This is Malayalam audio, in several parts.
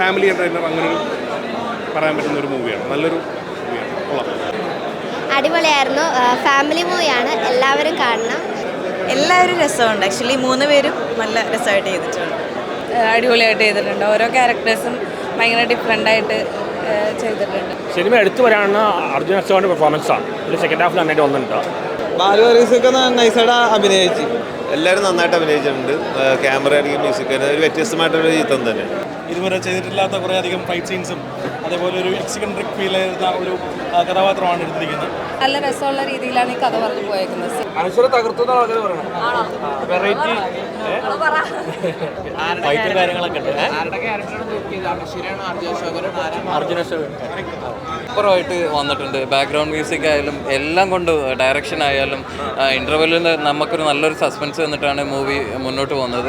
ഫാമിലി എന്റർടൈനർ അങ്ങനെ ഒരു പറയാൻ പറ്റുന്ന ഒരു മൂവിയാണ് നല്ലൊരു മൂവിയാണ് അടിപൊളിയായിരുന്നു. ഫാമിലി മൂവിയാണ് എല്ലാവരും കാണണം. എല്ലാവരും രസമുണ്ട്. ആക്ച്വലി മൂന്ന് പേരും നല്ല രസമായിട്ട് ചെയ്തിട്ടുണ്ട്. അടിപൊളിയായിട്ട് ചെയ്തിട്ടുണ്ട്. ഓരോ ക്യാരക്ടേഴ്സും ഭയങ്കര ഡിഫറെന്റ് ആയിട്ട് ചെയ്തിട്ടുണ്ട്. സിനിമ എടുത്തു വരാവുന്ന അർജുൻ പെർഫോമൻസ് ആണ്. ഒരു സെക്കൻഡ് ഹാഫിൽ നന്നായിട്ട് വന്നിട്ടുണ്ട് ബാലു വർഗീസൊക്കെ നൈസായിട്ട് അഭിനയിച്ചു. എല്ലാവരും നന്നായിട്ട് അഭിനയിച്ചിട്ടുണ്ട്. ക്യാമറ ആണെങ്കിൽ മ്യൂസിക് ഒരു വ്യത്യസ്തമായിട്ടൊരു ചിത്രം തന്നെ. ഇതുവരെ ചെയ്തിട്ടില്ലാത്ത കുറേ അധികം ഫൈറ്റ് സീൻസും അതേപോലെ ഒരു എക്സിക്കൻട്രിക് ഫീൽ ചെയ്യുന്ന ഒരു കഥാപാത്രമാണ് എടുത്തിരിക്കുന്നത്. നല്ല രസമുള്ള രീതിയിലാണ് ഈ കഥ പറഞ്ഞു പോയേക്കുന്നത്. അനശ്വര തകർത്തു വെറൈറ്റി ഫൈറ്റും കാര്യങ്ങളൊക്കെ ഉണ്ട്. അർജുന അശോകൻ സൂപ്പറായിട്ട് വന്നിട്ടുണ്ട്. ബാക്ക്ഗ്രൗണ്ട് മ്യൂസിക് ആയാലും എല്ലാം കൊണ്ട് ഡയറക്ഷൻ ആയാലും ഇന്റർവെല്ലിൽ നമുക്കൊരു നല്ലൊരു സസ്പെൻസ് തന്നിട്ടാണ് മൂവി മുന്നോട്ട് പോകുന്നത്.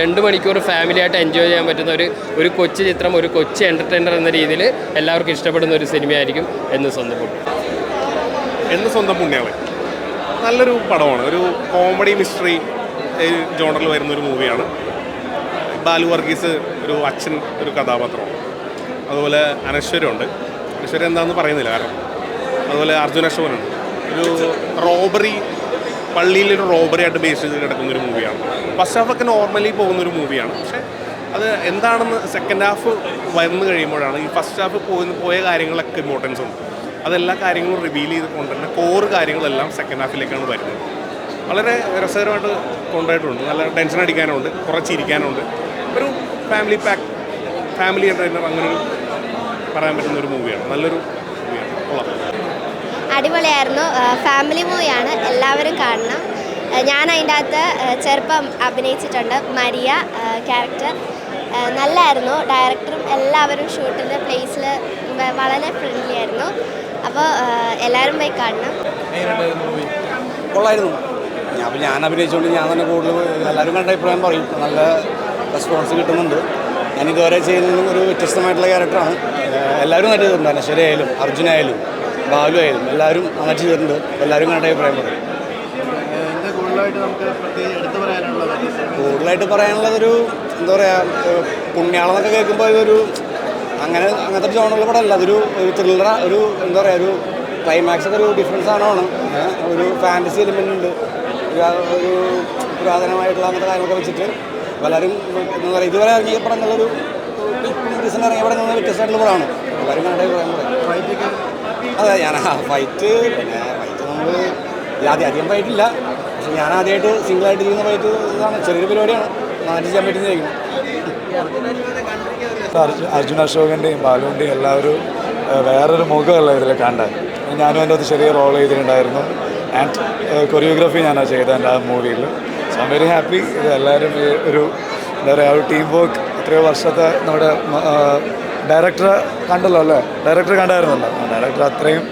രണ്ട് മണിക്കൂർ ഫാമിലി ആയിട്ട് എൻജോയ് ചെയ്യാൻ പറ്റുന്ന ഒരു ഒരു കൊച്ചു ചിത്രം ഒരു കൊച്ചു എന്റർടൈനർ എന്ന രീതിയിൽ എല്ലാവർക്കും ഇഷ്ടപ്പെടുന്ന ഒരു സിനിമയായിരിക്കും എന്ന് സ്വന്തം എന്ന് സ്വന്തം പുണ്യാളൻ നല്ലൊരു പടമാണ്. ഒരു കോമഡി മിസ്റ്ററി ജോണറിൽ വരുന്ന ഒരു മൂവിയാണ് ബാലു വർഗീസ് ഒരു അച്ഛൻ ഒരു കഥാപാത്രമാണ്. അതുപോലെ അനശ്വരമുണ്ട് അനശ്വര എന്താണെന്ന് പറയുന്നില്ല കാരണം അതുപോലെ അർജുന അശോകനുണ്ട്. ഒരു റോബറി പള്ളിയിലൊരു റോബറി ആയിട്ട് ബേസ് ചെയ്ത് കിടക്കുന്ന ഒരു മൂവിയാണ് ഫസ്റ്റ് ഹാഫൊക്കെ നോർമലി പോകുന്ന ഒരു മൂവിയാണ് പക്ഷേ അത് എന്താണെന്ന് സെക്കൻഡ് ഹാഫ് വന്നു കഴിയുമ്പോഴാണ് ഈ ഫസ്റ്റ് ഹാഫ് പോയ കാര്യങ്ങളൊക്കെ ഇമ്പോർട്ടൻസ് ഉണ്ട്. അതെല്ലാ കാര്യങ്ങളും റിവീൽ ചെയ്ത് കൊണ്ടുവരുന്ന കോർ കാര്യങ്ങളെല്ലാം സെക്കൻഡ് ഹാഫിലേക്കാണ് വരുന്നത്. വളരെ രസകരമായിട്ട് കൊണ്ടുപോയിട്ടുണ്ട്. നല്ല ടെൻഷൻ അടിക്കാനുണ്ട് കുറച്ചിരിക്കാനുണ്ട്. ഒരു ഫാമിലി പാക്ക് ഫാമിലി എന്റർടൈനർ അങ്ങനെ ഒരു പറയാൻ പറ്റുന്ന ഒരു മൂവിയാണ് നല്ലൊരു മൂവിയാണ് അടിപൊളിയായിരുന്നു. ഫാമിലി മൂവിയാണ് എല്ലാവരും കാണണം. ഞാൻ അതിന്റെ അകത്ത് ചെറുപ്പം അഭിനയിച്ചിട്ടുണ്ട്. മരിയ ക്യാരക്ടർ നല്ലായിരുന്നു. ഡയറക്ടറും എല്ലാവരും ഷൂട്ടിന്റെ പ്ലേസിൽ വളരെ ഫ്രണ്ട്ലി ആയിരുന്നു. അപ്പോൾ എല്ലാവരും പോയി കാണണം. കൊള്ളായിരുന്നു. ഞാൻ അപ്പോൾ ഞാൻ അഭിനയിച്ചുകൊണ്ട് ഞാൻ തന്നെ കൂടുതൽ എല്ലാവരും കണ്ട അഭിപ്രായം പറയും. നല്ല റെസ്പോൺസ് കിട്ടുന്നുണ്ട്. ഞാൻ ഇതുവരെ ചെയ്യുന്നതും ഒരു വ്യത്യസ്തമായിട്ടുള്ള ക്യാരക്ടറാണ് എല്ലാവരും നന്നായിട്ട് ചെയ്തിട്ടുണ്ട്. അനശ്വര ആയാലും അർജുനായാലും ബാലു ആയാലും എല്ലാവരും നന്നായിട്ട് ചെയ്തിട്ടുണ്ട്. എല്ലാവരും കണ്ട അഭിപ്രായം പറയും. കൂടുതലായിട്ട് പറയാനുള്ളതൊരു എന്താ പറയുക പുണ്യാളെന്നൊക്കെ കേൾക്കുമ്പോൾ ഇതൊരു അങ്ങനെ അങ്ങനത്തെ ഒരു ജോണുള്ള പടമല്ല. അതൊരു ഒരു ത്രില്ലറ ഒരു എന്താ പറയുക ഒരു ക്ലൈമാക്സ് ഒക്കെ ഒരു ഡിഫറൻസ് ഏ, ഒരു ഫാന്റസി എലിമെന്റ് ഉണ്ട്. ഒരു പുരാതനമായിട്ടുള്ള അങ്ങനത്തെ കാര്യങ്ങളൊക്കെ വെച്ചിട്ട് പലരും എന്താ പറയുക ഇതുവരെ ഇറങ്ങിയ പടങ്ങളൊരു റീസൺ ഇറങ്ങിയ പടങ്ങൾ വ്യത്യസ്തമായിട്ടുള്ള പടമാണ്. പലരും കണ്ടേ പറയാൻ പറയും. അതെ ഞാൻ ഫൈറ്റ് ഫൈറ്റ് നമ്മൾ ആദ്യം അധികം ഫൈറ്റില്ല പക്ഷെ ഞാൻ ആദ്യമായിട്ട് സിംഗിളായിട്ട് ചെയ്യുന്ന ഫൈറ്റ് ഇതാണ്. ചെറിയൊരു പരിപാടിയാണ്. നന്നായിട്ട് ചെയ്യാൻ പറ്റുന്ന അർജുൻ അശോകന്റെയും ബാലുവിന്റെയും എല്ലാവരും വേറൊരു മുഖമല്ല ഇതിൽ കണ്ടാൽ ഞാനും എന്റെ അത് ചെറിയ റോൾ ചെയ്തിട്ടുണ്ടായിരുന്നു ആൻഡ് കൊറിയോഗ്രാഫി ഞാനാണ് ചെയ്തത് എന്റെ ആ മൂവിയിൽ സോ ഐം വെരി ഹാപ്പി ഇത് എല്ലാവരും ഒരു എന്താ പറയുക ഒരു ടീം വർക്ക് എത്രയോ വർഷത്തെ നമ്മുടെ ഡയറക്ടറെ കണ്ടല്ലോ അല്ലേ? ഡയറക്ടർ കണ്ടായിരുന്നല്ലോ. ഡയറക്ടർ അത്രയും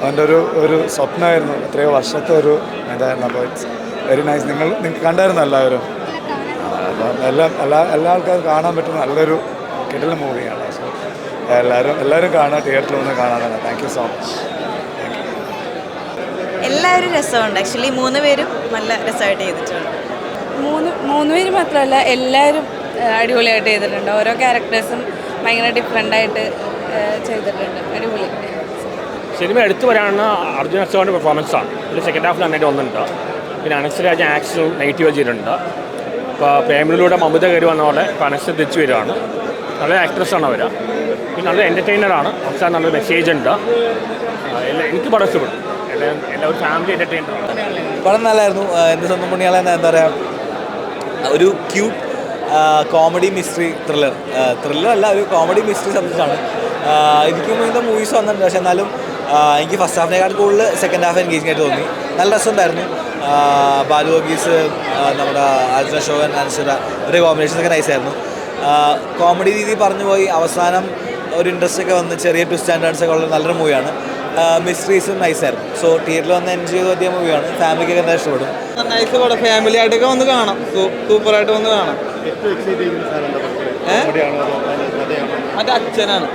അവന്റെ ഒരു ഒരു സ്വപ്നമായിരുന്നു എത്രയോ വർഷത്തെ ഒരു ഇതായിരുന്നു അപ്പോൾ ഇറ്റ്സ് വെരി നൈസ് നിങ്ങൾ നിങ്ങൾക്ക് കണ്ടായിരുന്നു എല്ലാവരും? എല്ലാം എല്ലാ എല്ലാ ആൾക്കാരും കാണാൻ പറ്റുന്ന നല്ലൊരു കിടല മൂവിയാണ്. സോ എല്ലാവരും എല്ലാവരും കാണാൻ തിയേറ്ററിൽ വന്ന് കാണാനാണ് താങ്ക് യു സോ മച്ച് എല്ലാവരും രസമുണ്ട്. ആക്ച്വലി മൂന്ന് പേരും നല്ല രസമായിട്ട് ചെയ്തിട്ടുണ്ട്. മൂന്ന് മൂന്ന് പേര് മാത്രമല്ല എല്ലാവരും അടിപൊളിയായിട്ട് ചെയ്തിട്ടുണ്ട്. ഓരോ ക്യാരക്ടേഴ്സും ഭയങ്കര ഡിഫറെന്റായിട്ട് ചെയ്തിട്ടുണ്ട്. അടിപൊളി. സിനിമ എടുത്തു വരാവുന്ന അർജുൻ അശോകന്റെ പെർഫോമൻസാണ് ഒരു സെക്കൻഡ് ഹാഫിൽ നന്നായിട്ട് വന്നിട്ടുണ്ട്. പിന്നെ അനശ്വരാജ് ആക്ഷനും നെഗറ്റീവ് ചെയ്തിട്ടുണ്ട്. പ്രേമിലൂടെ മമത കയറി വന്ന പോലെ ഇപ്പോൾ അനശ്വര തിരിച്ചു വരികയാണ്. നല്ല ആക്ട്രസ്സാണ് അവർ പിന്നെ നല്ല എന്റർടൈനറാണ് അവസാനം നല്ല മെസ്സേജ് ഉണ്ട്. എനിക്ക് പടം ഇഷ്ടപ്പെട്ടു. എല്ലാ ഒരു ഫാമിലി എന്റർടൈനറാണ് പടം നല്ലായിരുന്നു. എന്റെ സ്വന്തം പുണ്യാളെ എന്താ പറയുക ഒരു cute comedy mystery thriller thriller അല്ല ഒരു കോമഡി മിസ്റ്ററി സബ്ജക്റ്റാണ് എനിക്ക് മുമ്പ് മൂവീസ് വന്നിട്ടുണ്ട്. പക്ഷേ എന്നാലും എനിക്ക് ഫസ്റ്റ് ഹാഫിനേക്കാൾ കൂടുതൽ സെക്കൻഡ് ഹാഫ് എൻഗേജിങ് ആയിട്ട് തോന്നി. നല്ല രസമുണ്ടായിരുന്നു. ബാലു വർഗീസ് നമ്മുടെ അർജുന അശോകൻ അനുസര ഒരു കോമ്പിനേഷൻ ഒക്കെ നൈസായിരുന്നു കോമഡി രീതി പറഞ്ഞു പോയി. അവസാനം ഒരു ഇൻട്രസ്റ്റ് ഒക്കെ വന്ന് ചെറിയ ട്വിസ്റ്റ് ആൻഡ് ടേൺസ് ഒക്കെ ഉള്ള നല്ലൊരു മൂവിയാണ് മിസ്റ്ററീസും നൈസായിരുന്നു സോ തിയേറ്ററിൽ വന്ന് എൻജോയ് ചെയ്ത് പറ്റിയ മൂവിയാണ് ഫാമിലിക്കൊക്കെ എന്താ ഇഷ്ടപ്പെടും? നൈസ് പടം. ഫാമിലി ആയിട്ടൊക്കെ വന്ന് കാണാം. സൂപ്പറായിട്ട് വന്ന് കാണാം. അത് അച്ഛനാണ്.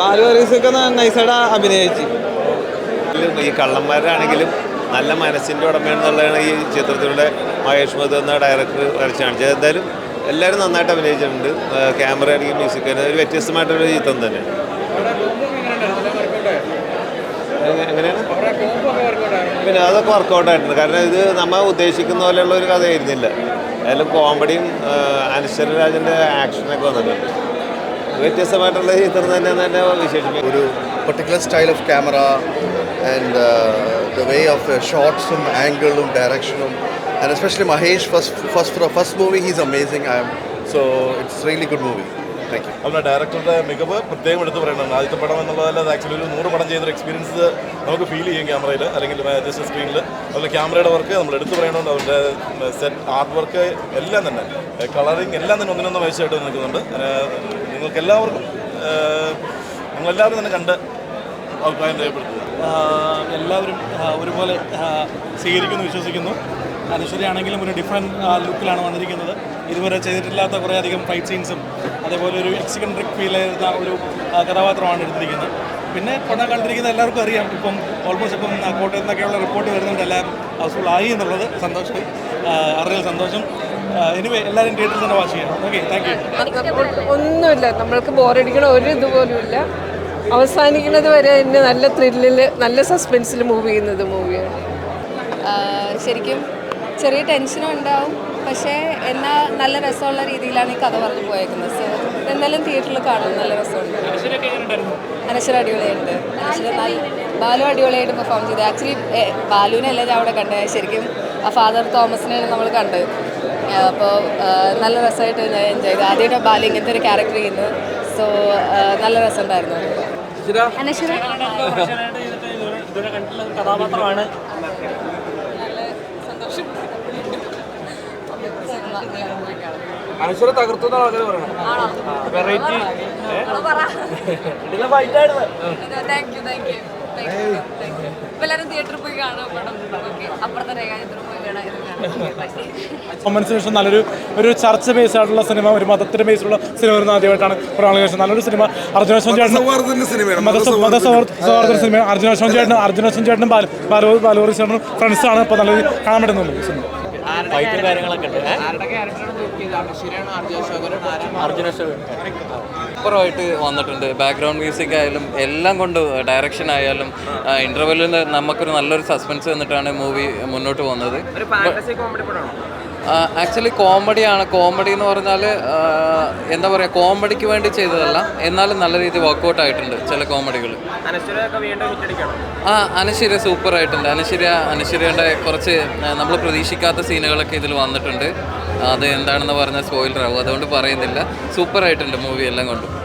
ബാലു വർഗീസൊക്കെ നൈസായിട്ട് അഭിനയിച്ചു. ഈ കള്ളന്മാരാണെങ്കിലും നല്ല മനസ്സിന്റെ ഉടമയെന്നുള്ളതാണ് ഈ ചിത്രത്തിലൂടെ മഹേഷ് മധു എന്ന ഡയറക്ടർ വരച്ച് കാണിച്ചത്. എന്തായാലും എല്ലാവരും നന്നായിട്ട് അഭിനയിച്ചിട്ടുണ്ട്. ക്യാമറ ആണെങ്കിൽ മ്യൂസിക് ഒരു വ്യത്യസ്തമായിട്ടൊരു ചിത്രം തന്നെ. എങ്ങ- എങ്ങനെയാണ്? പിന്നെ അതൊക്കെ വർക്കൗട്ട് ആയിട്ടുണ്ട്. കാരണം ഇത് നമ്മൾ ഉദ്ദേശിക്കുന്ന പോലെയുള്ള ഒരു കഥയായിരുന്നില്ല. അതിലും കോമഡിയും അനശ്വരരാജന്റെ ആക്ഷനൊക്കെ വന്നിട്ടുണ്ട്. വ്യത്യസ്തമായിട്ടുള്ള ചിത്രം തന്നെ തന്നെ വിശേഷിപ്പിക്കും. ഒരു particular style of camera and the way of of ആംഗിളും ഡയറക്ഷനും and especially Mahesh first first first movie he's first I M so it's really good movie അവരുടെ ഡയറക്ടറുടെ മികവ് പ്രത്യേകം എടുത്ത് പറയണം. ആദ്യത്തെ പടം എന്നുള്ളതല്ല ആക്ച്വലി ഒരു നൂറ് പടം ചെയ്തൊരു എക്സ്പീരിയൻസ് നമുക്ക് ഫീൽ ചെയ്യും ക്യാമറയിൽ അല്ലെങ്കിൽ ജസ്റ്റ് സ്ക്രീനിൽ അതുപോലെ ക്യാമറയുടെ വർക്ക് നമ്മൾ എടുത്തു പറയണോണ്ട് അവരുടെ സെറ്റ് ആർട്ട് വർക്ക് എല്ലാം തന്നെ കളറിങ് എല്ലാം തന്നെ ഒന്നിനൊന്ന് വയസ്സായിട്ട് നിൽക്കുന്നുണ്ട്. നിങ്ങൾക്ക് എല്ലാവർക്കും നിങ്ങളെല്ലാവരും തന്നെ കണ്ട് അഭിപ്രായം രേഖപ്പെടുത്തുക. എല്ലാവരും ഒരുപോലെ സ്വീകരിക്കുന്നു വിശ്വസിക്കുന്നു. അനുശ്വരിയാണെങ്കിലും ഒരു ഡിഫറെന്റ് ലുക്കിലാണ് വന്നിരിക്കുന്നത്. ഇതുവരെ ചെയ്തിട്ടില്ലാത്ത കുറേയധികം ഫൈറ്റ് സീൻസും അതേപോലെ ഒരു എക്സിക്കൻട്രിക് ഫീൽ ചെയ്യുന്ന ഒരു കഥാപാത്രമാണ് എടുത്തിരിക്കുന്നത്. പിന്നെ പണം കണ്ടിരിക്കുന്ന എല്ലാവർക്കും അറിയാം. ഇപ്പം ഓൾമോസ്റ്റ് ഇപ്പം കോട്ടയത്ത് നിന്നൊക്കെയുള്ള റിപ്പോർട്ട് വരുന്നുണ്ട്. എല്ലാം ഹൗസ്ഫുൾ ആയി എന്നുള്ളത് സന്തോഷം. അറിയൽ അറിയാൻ സന്തോഷം എനിവേ എല്ലാവരും തിയേറ്ററിൽ തന്നെ വാച്ച് ചെയ്യാം ഓക്കെ താങ്ക് യു ഒന്നുമില്ല. നമ്മൾക്ക് ബോറടിക്കണ ഒരു ഇതുപോലും ഇല്ല അവസാനിക്കുന്നത് വരെ എന്നെ നല്ല ത്രില്ലിൽ നല്ല സസ്പെൻസിൽ മൂവ് ചെയ്യുന്നത് മൂവിയാണ്. ശരിക്കും ചെറിയ ടെൻഷനും ഉണ്ടാവും. പക്ഷേ എന്നാൽ നല്ല രസമുള്ള രീതിയിലാണ് ഈ കഥ പറഞ്ഞു പോയേക്കുന്നത്. സോ എന്തായാലും തിയേറ്ററിൽ കാണും നല്ല രസമുണ്ട്. അനശ്വര അടിപൊളിയുണ്ട് ബാലു അടിപൊളിയായിട്ട് പെർഫോം ചെയ്തു. ആക്ച്വലി ബാലുവിനല്ല ഞാൻ അവിടെ കണ്ടത്. ശരിക്കും ആ ഫാദർ തോമസിനെയാണ് നമ്മൾ കണ്ടത്. അപ്പോൾ നല്ല രസമായിട്ട് ഞാൻ എൻജോയ് ചെയ്തു. ആദ്യമായിട്ട് ബാലു ഇങ്ങനത്തെ ഒരു ക്യാരക്ടർ ചെയ്യുന്നു സോ നല്ല രസമുണ്ടായിരുന്നു. അനശ്വര കഥാപാത്രമാണ്. അനശ്വര തകർത്തു എന്നാണ് ആൾക്കാർ പറയണത് വെറൈറ്റി. താങ്ക് യു എല്ലാവരും തിയേറ്ററിൽ പോയി കാണാൻ പടം ഓക്കെ അപ്പുറത്തെ രേഖാചിത്രം പോയി കാണാൻ ഇത് കാണാം. നല്ലൊരു ഒരു ചർച്ച ബേസ് ആയിട്ടുള്ള സിനിമ ഒരു മതത്തിന് ബേസിലുള്ള സിനിമ വരുന്ന ആദ്യമായിട്ടാണ് പ്രാണികേഷൻ നല്ലൊരു സിനിമ അർജുന മതസൗഹാർദ്ദ സിനിമ അർജുന ചേട്ടനും അർജുന ചേട്ടനും ബാലൂർ ബാലു ബാലൂറി ചേട്ടനും ഫ്രണ്ട്സാണ് ഇപ്പോൾ നല്ലൊരു കാണാൻ പറ്റുന്നുണ്ട് സിനിമ ഫൈറ്റും കാര്യങ്ങളൊക്കെ ഉണ്ട്. അർജുന സൂപ്പറായിട്ട് വന്നിട്ടുണ്ട്. ബാക്ക്ഗ്രൗണ്ട് മ്യൂസിക് ആയാലും എല്ലാം കൊണ്ട് ഡയറക്ഷൻ ആയാലും ഇന്റർവെല്ലിൽ നമുക്കൊരു നല്ലൊരു സസ്പെൻസ് തന്നിട്ടാണ് മൂവി മുന്നോട്ട് പോകുന്നത്. ആക്ച്വലി കോമഡിയാണ് കോമഡി എന്ന് പറഞ്ഞാൽ എന്താ പറയുക കോമഡിക്ക് വേണ്ടി ചെയ്തതല്ല. എന്നാലും നല്ല രീതിയിൽ വർക്കൗട്ട് ആയിട്ടുണ്ട് ചില കോമഡികൾ ആ അനശ്വര്യ സൂപ്പർ ആയിട്ടുണ്ട്. അനശ്വര്യ അനശ്വര്യയുടെ കുറച്ച് നമ്മൾ പ്രതീക്ഷിക്കാത്ത സീനുകളൊക്കെ ഇതിൽ വന്നിട്ടുണ്ട്. അത് എന്താണെന്ന് പറഞ്ഞാൽ സ്പോയിലർ ആവും. അതുകൊണ്ട് പറയുന്നില്ല. സൂപ്പർ ആയിട്ടുണ്ട് മൂവി എല്ലാം കൊണ്ടും.